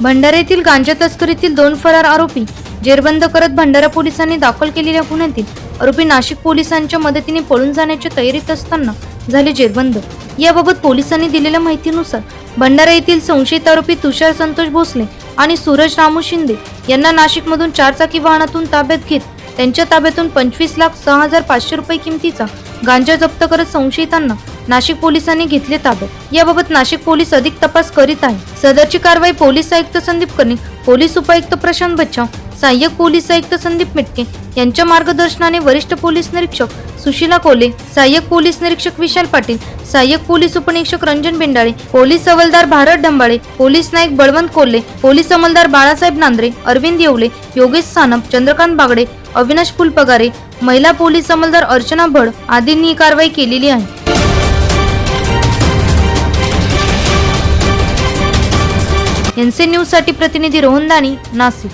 भंडारा येथील गांजा तस्करीतील दोन फरार आरोपी जेरबंद करत भंडारा पोलिसांनी दाखल केलेल्या गुन्ह्यातील आरोपी नाशिक पोलिसांच्या मदतीने पळून जाण्याच्या तयारीत असताना झाले जेरबंद. याबाबत पोलिसांनी दिलेल्या माहितीनुसार भंडारा येथील संशयित आरोपी तुषार संतोष भोसले आणि सूरज रामू शिंदे यांना नाशिकमधून चारचाकी वाहनातून ताब्यात घेत त्यांच्या ताब्यातून पंचवीस लाख सहा हजार पाचशे रुपये किमतीचा गांजा जप्त करत संशयितांना नाशिक पोलिसांनी घेतले ताब्यात. याबाबत नाशिक पोलीस अधिक तपास करीत आहे सदरची कारवाई पोलीस आयुक्त संदीप कर्णिक पोलीस उपायुक्त प्रशांत बच्चाव सहाय्यक पोलीस आयुक्त संदीप मिटके यांच्या मार्गदर्शनाने वरिष्ठ पोलीस निरीक्षक सुशीला कोले सहाय्यक पोलीस निरीक्षक विशाल पाटील सहाय्यक पोलीस उपनिरीक्षक रंजन बेंडाळे पोलीस हवलदार भारत ढंबाळे पोलीस नाईक बळवंत कोल्हे पोलीस अंमलदार बाळासाहेब नांद्रे अरविंद येवले योगेश सानप चंद्रकांत बागडे अविनाश फुलपगारे महिला पोलीस अंमलदार अर्चना भड आदींनी ही कारवाई केलेली आहे. एनसी न्यूजसाठी प्रतिनिधी रोहन दाणी नाशिक.